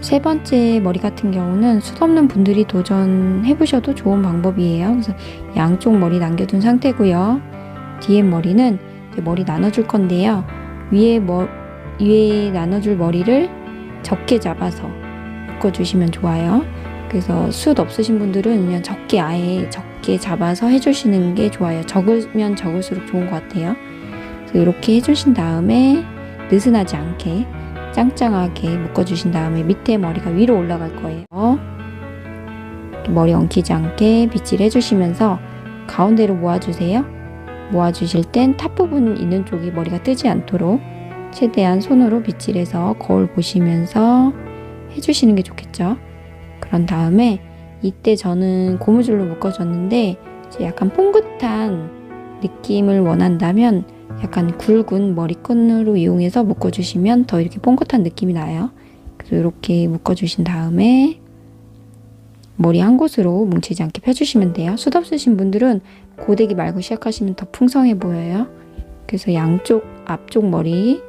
세 번째 머리 같은 경우는 숱 없는 분들이 도전해 보셔도 좋은 방법이에요. 그래서 양쪽 머리 남겨둔 상태고요. 뒤에 머리는 머리 나눠줄 건데요. 위에 머 위에 나눠줄 머리를 적게 잡아서 묶어주시면 좋아요. 그래서 숱 없으신 분들은 그냥 적게 아예 적게 잡아서 해주시는 게 좋아요. 적으면 적을수록 좋은 것 같아요. 그래서 이렇게 해주신 다음에 느슨하지 않게 짱짱하게 묶어주신 다음에 밑에 머리가 위로 올라갈 거예요. 머리 엉키지 않게 빗질 해주시면서 가운데로 모아주세요. 모아주실 땐 탑 부분 있는 쪽이 머리가 뜨지 않도록 최대한 손으로 빗질해서 거울 보시면서 해주시는 게 좋겠죠. 그런 다음에 이때 저는 고무줄로 묶어줬는데 약간 뽕긋한 느낌을 원한다면 약간 굵은 머리끈으로 이용해서 묶어주시면 더 이렇게 뽕긋한 느낌이 나요. 그래서 이렇게 묶어주신 다음에 머리 한 곳으로 뭉치지 않게 펴주시면 돼요. 숱 없으신 분들은 고데기 말고 시작하시면 더 풍성해 보여요. 그래서 양쪽 앞쪽 머리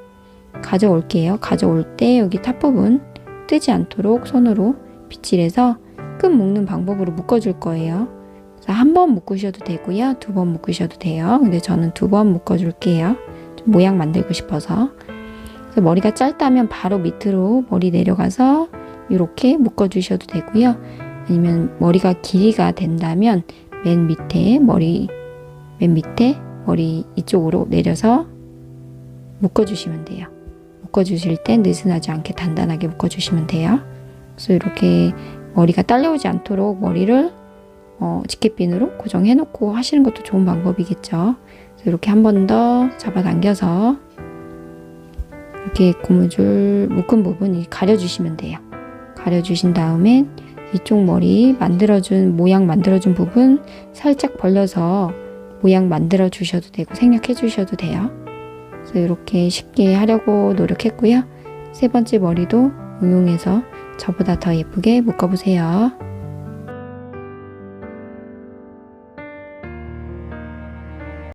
가져올게요. 가져올 때 여기 탑 부분 뜨지 않도록 손으로 빗질해서 끈 묶는 방법으로 묶어줄 거예요. 한 번 묶으셔도 되고요. 두 번 묶으셔도 돼요. 근데 저는 두 번 묶어줄게요. 좀 모양 만들고 싶어서. 머리가 짧다면 바로 밑으로 머리 내려가서 이렇게 묶어주셔도 되고요. 아니면 머리가 길이가 된다면 맨 밑에 머리 맨 밑에 머리 이쪽으로 내려서 묶어주시면 돼요. 묶어주실 때 느슨하지 않게 단단하게 묶어주시면 돼요. 그래서 이렇게 머리가 딸려오지 않도록 머리를 어, 지켓핀으로 고정해 놓고 하시는 것도 좋은 방법이겠죠. 이렇게 한 번 더 잡아당겨서 이렇게 고무줄 묶은 부분 가려주시면 돼요. 가려주신 다음에 이쪽 머리 만들어준 모양 만들어준 부분 살짝 벌려서 모양 만들어 주셔도 되고 생략해 주셔도 돼요. 그래서 이렇게 쉽게 하려고 노력했고요. 세 번째 머리도 응용해서 저보다 더 예쁘게 묶어보세요.